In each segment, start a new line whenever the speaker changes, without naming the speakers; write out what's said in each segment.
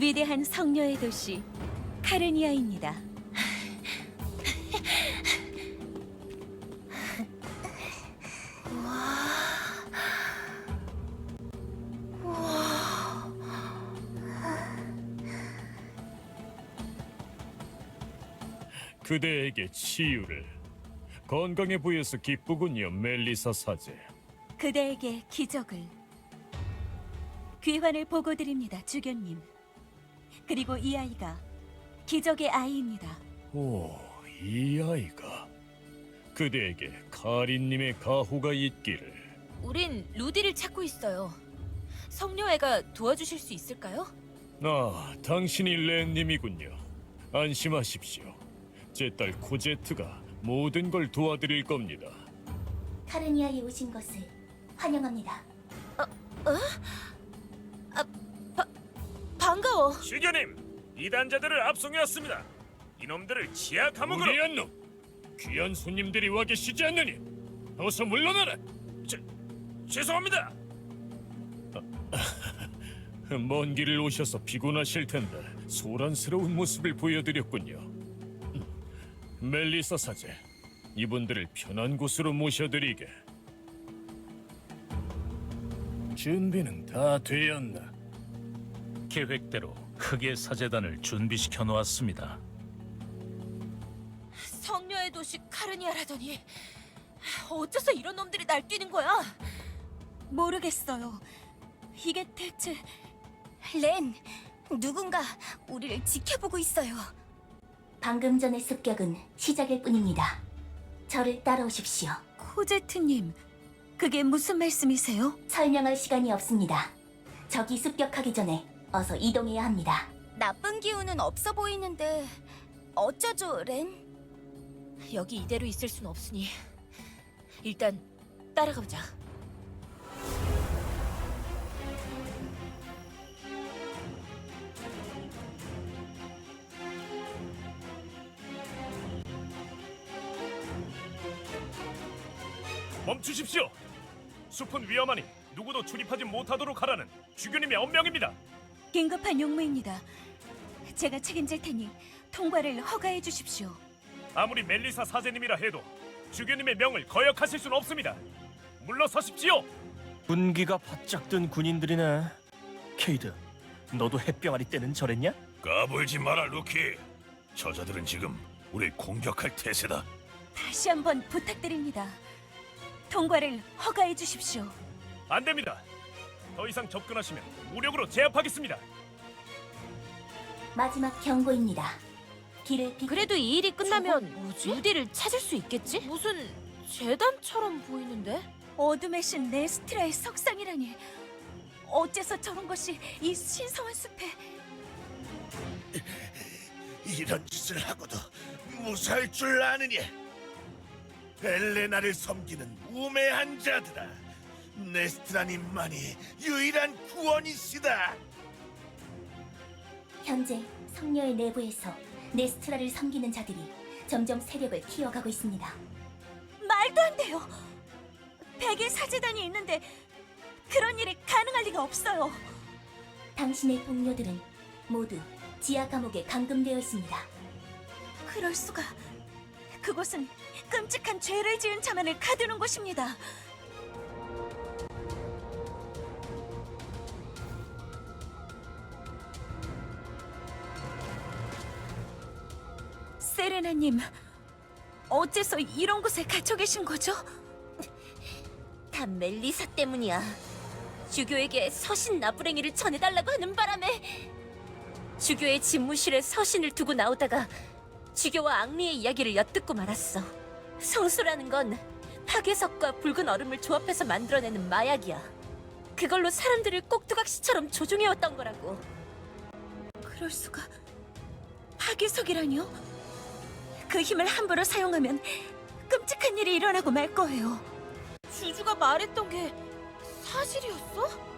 위대한 성녀의 도시 카르니아입니다.
그대에게 치유를 건강해 보여서 기쁘군요, 멜리사 사제.
그대에게 기적을 귀환을 보고 드립니다, 주교님. 그리고 이 아이가 기적의 아이입니다.
오, 이 아이가 그대에게 카린님의 가호가 있기를.
우린 루디를 찾고 있어요. 성녀애가 도와주실 수 있을까요?
아, 당신이 렌님이군요. 안심하십시오. 제 딸 코제트가 모든 걸 도와드릴 겁니다.
카르니아에 오신 것을 환영합니다.
반가워.
주교님, 이단자들을 압송해 왔습니다. 이놈들을 지하 감옥으로
무리한 놈! 귀한 손님들이 와 계시지 않느니 어서 물러나라!
죄송합니다.
먼 길을 오셔서 피곤하실 텐데 소란스러운 모습을 보여드렸군요. 음, 멜리사 사제, 이분들을 편한 곳으로 모셔드리게. 준비는 다 되었나?
계획대로 흑의 사제단을 준비시켜 놓았습니다.
성녀의 도시 카르니아라더니 어째서 이런 놈들이 날뛰는 거야?
모르겠어요. 이게 대체
렌, 누군가 우리를 지켜보고 있어요. 방금 전의 습격은 시작일 뿐입니다. 저를 따라오십시오.
코제트님, 그게 무슨 말씀이세요?
설명할 시간이 없습니다. 적이 습격하기 전에 어서 이동해야 합니다. 나쁜 기운은 없어 보이는데 어쩌죠, 렌?
여기 이대로 있을 순 없으니 일단 따라가 보자.
멈추십시오. 숲은 위험하니 누구도 출입하지 못하도록 하라는 주교님의 엄명입니다.
긴급한 용무입니다. 제가 책임질 테니 통과를 허가해 주십시오.
아무리 멜리사 사제님이라 해도 주교님의 명을 거역하실 수는 없습니다. 물러서십시오.
분기가 바짝 든 군인들이네. 케이드, 너도 햇병아리 때는 저랬냐?
까불지 마라, 루키. 저자들은 지금 우릴 공격할 태세다.
다시 한번 부탁드립니다. 통과를 허가해 주십시오.
안 됩니다. 더 이상 접근하시면 무력으로 제압하겠습니다.
마지막 경고입니다. 길을 비...
그래도 이 일이 끝나면? 루디를 찾을 수 있겠지? 무슨 재단처럼 보이는데?
어둠의 신 네스트라의 석상이라니. 어째서 저런 것이 이 신성한 숲에
이런 짓을 하고도 무사할 줄 아느냐? 벨레나를 섬기는 우매한 자들아, 네스트라님만이 유일한 구원이시다.
현재 성녀의 내부에서 네스트라를 섬기는 자들이 점점 세력을 키워가고 있습니다.
말도 안 돼요. 백의 사제단이 있는데 그런 일이 가능할 리가 없어요.
당신의 동료들은 모두 지하 감옥에 감금되어 있습니다.
그럴 수가. 그곳은 끔찍한 죄를 지은 자만을 가두는 곳입니다. 세레나님, 어째서 이런 곳에 갇혀 계신 거죠?
다 멜리사 때문이야. 주교에게 서신 나부랭이를 전해달라고 하는 바람에 주교의 집무실에 서신을 두고 나오다가 주교와 앙리의 이야기를 엿듣고 말았어. 성수라는 건 파괴석과 붉은 얼음을 조합해서 만들어내는 마약이야. 그걸로 사람들을 꼭두각시처럼 조종해왔던 거라고.
그럴 수가. 파괴석이라뇨? 그 힘을 함부로 사용하면 끔찍한 일이 일어나고 말 거예요.
주주가 말했던 게 사실이었어?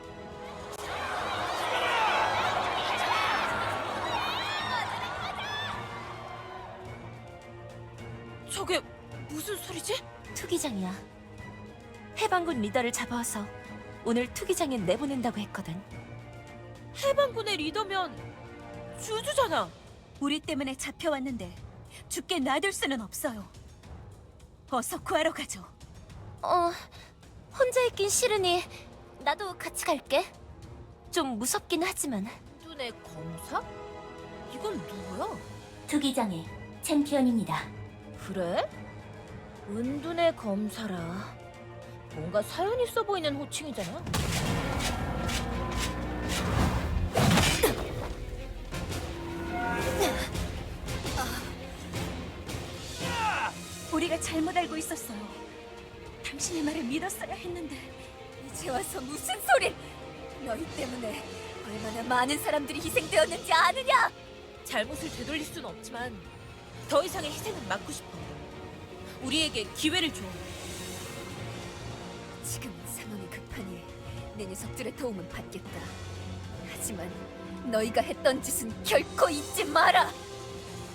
저게 무슨 소리지? 투기장이야. 해방군 리더를 잡아와서 오늘 투기장에 내보낸다고 했거든. 해방군의 리더면 주주잖아.
우리 때문에 잡혀왔는데 죽게 놔둘 수는 없어요. 어서 구하러 가죠.
어, 혼자 있긴 싫으니 나도 같이 갈게. 좀 무섭긴 하지만.
눈의 검사? 이건 누구야?
투기장의 챔피언입니다.
그래? 은둔의 검사라. 뭔가 사연 있어 보이는 호칭이잖아.
우리가 잘못 알고 있었어요. 당신의 말을 믿었어야 했는데
이제 와서 무슨 소리? 너희 때문에 얼마나 많은 사람들이 희생되었는지 아느냐?
잘못을 되돌릴 수는 없지만 더 이상의 희생은 막고 싶어. 우리에게 기회를 줘.
지금 상황이 급하니 내 녀석들의 도움은 받겠다. 하지만 너희가 했던 짓은 결코 잊지 마라.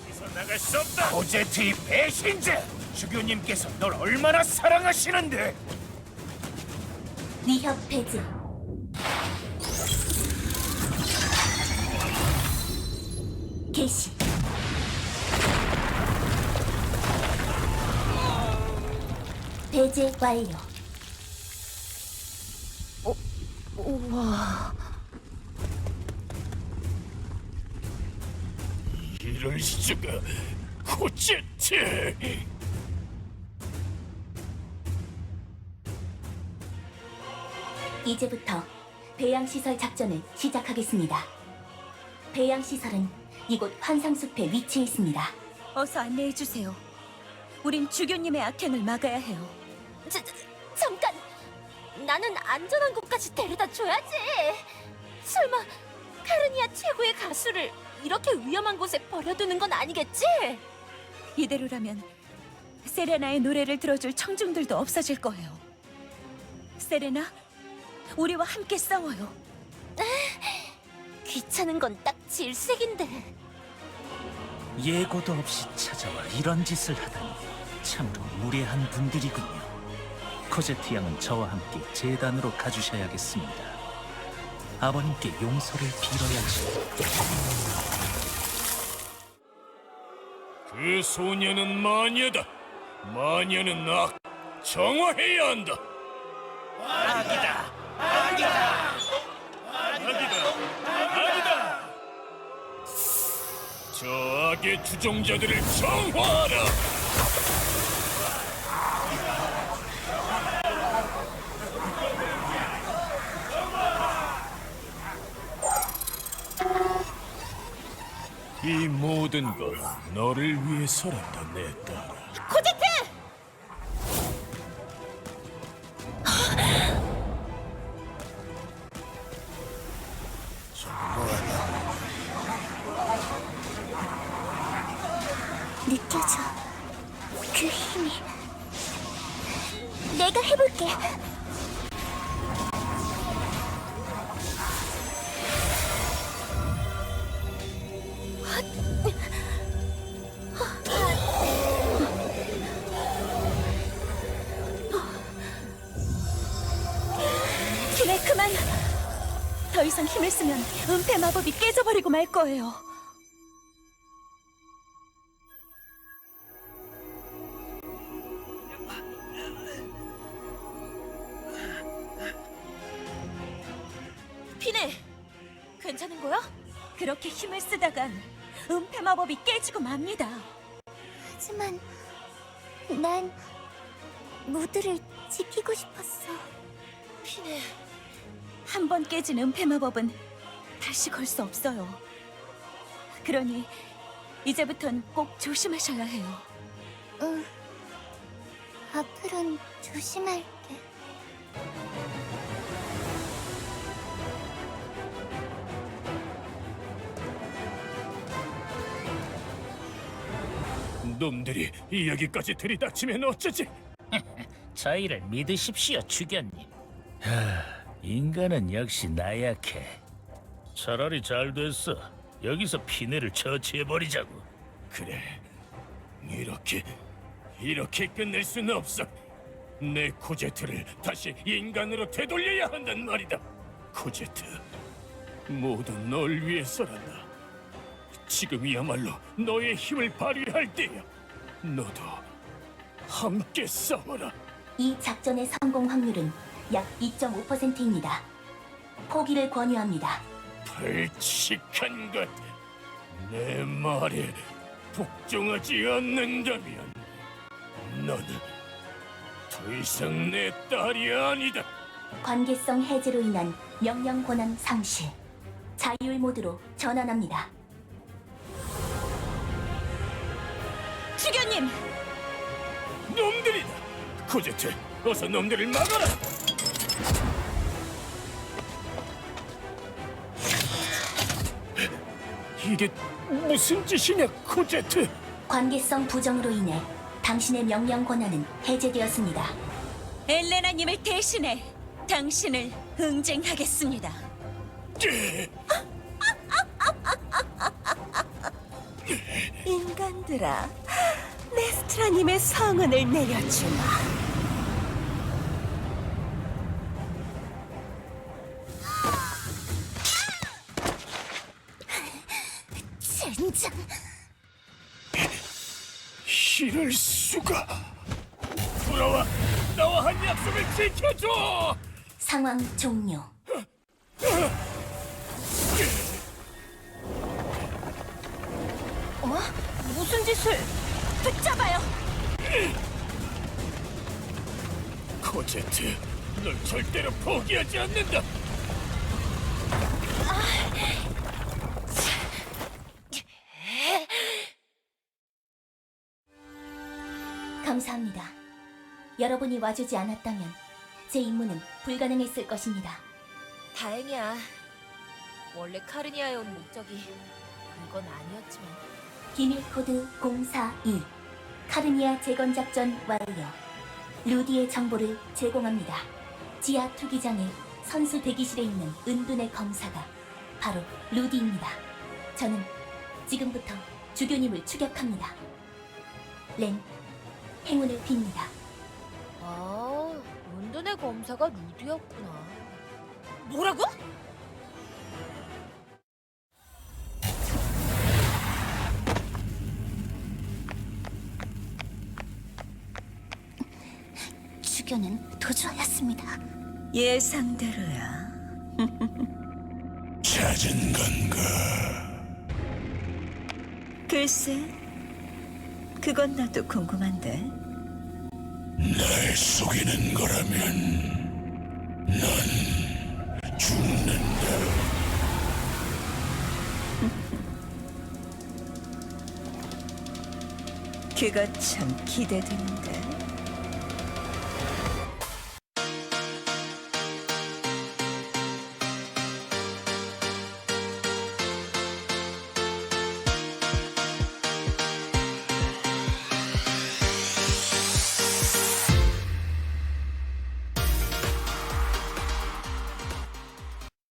여기서 나갈 수 없다.
코제트의 배신자! 주교님께서 널 얼마나 사랑하시는데!
위협 배제. 개시. 배제 완료.
우와.
이럴 수가 코제트
이제부터 배양시설 작전을 시작하겠습니다. 배양시설은 이곳 환상숲에 위치해 있습니다.
어서 안내해 주세요. 우린 주교님의 악행을 막아야 해요.
저, 저, 잠깐! 나는 안전한 곳까지 데려다 줘야지! 설마 카르니아 최고의 가수를 이렇게 위험한 곳에 버려두는 건 아니겠지?
이대로라면 세레나의 노래를 들어줄 청중들도 없어질 거예요. 세레나, 우리와 함께 싸워요.
귀찮은 건 딱 질색인데.
예고도 없이 찾아와 이런 짓을 하다니 참으로 무례한 분들이군요. 코제트 양은 저와 함께 재단으로 가주셔야겠습니다. 아버님께 용서를 빌어야지.
그 소녀는 마녀다 마녀는 악 정화해야 한다 악이다 악이다 악이다 저 악의 주종자들을 정화하라! 이 모든 건 너를 위해서란다 내 딸
그래, 그만! 더 이상 힘을 쓰면 은폐 마법이 깨져버리고 말 거예요.
피네. 괜찮은 거야?
그렇게 힘을 쓰다간 은폐 마법이 깨지고 맙니다.
하지만 난 모두를 지키고 싶었어.
피네.
한 번 깨진 은폐 마법은 다시 걸 수 없어요. 그러니 이제부턴 꼭 조심하셔야 해요.
응. 앞으로는 조심할게.
놈들이 여기까지 들이닥치면 어쩌지
저희를 믿으십시오, 주견님. 하, 인간은 역시 나약해. 차라리 잘 됐어. 여기서 피네를 처치해버리자고.
그래 이렇게 이렇게 끝낼 수는 없어 내 코제트를 다시 인간으로 되돌려야 한단 말이다 코제트 모두 널 위해서란다 지금이야말로 너의 힘을 발휘할 때야. 너도 함께 싸워라.
이 작전의 성공 확률은 약 2.5%입니다. 포기를 권유합니다.
발칙한 것. 내 말에 복종하지 않는다면 너는 더 이상 내 딸이 아니다.
관계성 해제로 인한 명령 권한 상실. 자율 모드로 전환합니다.
주교님,
놈들이다. 코제트, 어서 놈들을 막아라. 이게 무슨 짓이냐, 코제트?
관계성 부정으로 인해 당신의 명령 권한은 해제되었습니다.
엘레나님을 대신해 당신을 응징하겠습니다.
인간들아, 네스트라님의 성은을 내려주마.
젠장!
이럴 수가. 돌아와, 나와 한 약속을 지켜줘.
상황 종료.
무슨 짓을 붙잡아요.
코제트, 널 절대로 포기하지 않는다.
감사합니다. 여러분이 와주지 않았다면 제 임무는 불가능했을 것입니다.
다행이야. 원래 카르니아에 온 목적이 이건 아니었지만.
기밀 코드 042 카르니아 재건 작전 완료. 루디의 정보를 제공합니다. 지하 투기장의 선수 대기실에 있는 은둔의 검사가 바로 루디입니다. 저는 지금부터 주교님을 추격합니다. 렌, 행운을 빕니다.
아, 런던의 검사가 루디였구나.
뭐라고?
주교는 도주하였습니다.
예상대로야.
찾은 건가?
글쎄, 그건 나도 궁금한데.
날 속이는 거라면 넌 죽는다.
그거 참 기대되는데.